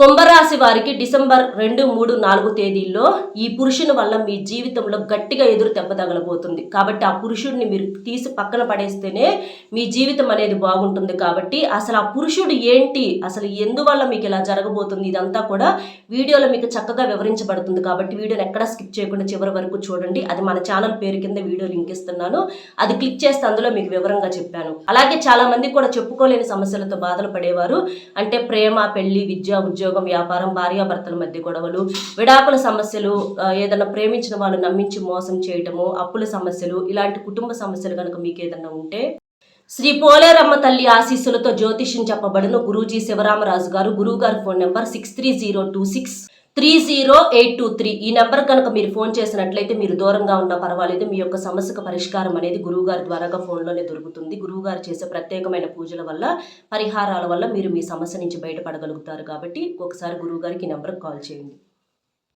కుంభరాశి వారికి డిసెంబర్ రెండు మూడు నాలుగు తేదీల్లో ఈ పురుషుని వల్ల మీ జీవితంలో గట్టిగా ఎదురు దెబ్బ తగలబోతుంది. కాబట్టి ఆ పురుషుడిని మీరు తీసి పక్కన పడేస్తేనే మీ జీవితం అనేది బాగుంటుంది. కాబట్టి అసలు ఆ పురుషుడు ఏంటి? అసలు ఎందువల్ల మీకు ఇలా జరగబోతుంది? ఇదంతా కూడా వీడియోలో మీకు చక్కగా వివరించబడుతుంది. కాబట్టి వీడియోని ఎక్కడా స్కిప్ చేయకుండా చివరి వరకు చూడండి. అది మన ఛానల్ పేరు కింద వీడియో లింక్ ఇస్తున్నాను. అది క్లిక్ చేస్తే అందులో మీకు వివరంగా చెప్పాను. అలాగే చాలా మంది కూడా చెప్పుకోలేని సమస్యలతో బాధలు పడేవారు. అంటే ప్రేమ పెళ్ళి విద్య ఉద్యోగం వ్యాపారం భార్యాభర్తల మధ్య గొడవలు విడాకుల సమస్యలు ఏదైనా ప్రేమించిన వాళ్ళు నమ్మించి మోసం చేయటము అప్పుల సమస్యలు ఇలాంటి కుటుంబ సమస్యలు కనుక మీకు ఏదైనా ఉంటే శ్రీ పోలేరమ్మ తల్లి ఆశీస్సులతో జ్యోతిష్యం చెప్పబడును. గురూజీ శివరామరాజు గారు గురువు గారి phone number six three zero two six. Three zero eight two three. ఈ నెంబర్ కనుక మీరు ఫోన్ చేసినట్లయితే మీరు దూరంగా ఉన్నా పర్వాలేదు. మీ యొక్క సమస్యకు పరిష్కారం అనేది గురువు గారి ద్వారాగా ఫోన్లోనే దొరుకుతుంది. గురువు గారు చేసే ప్రత్యేకమైన పూజల వల్ల పరిహారాల వల్ల మీరు మీ సమస్య నుంచి బయటపడగలుగుతారు కాబట్టి ఒకసారి గురువు గారికి ఈ నెంబర్కి కాల్ చేయండి.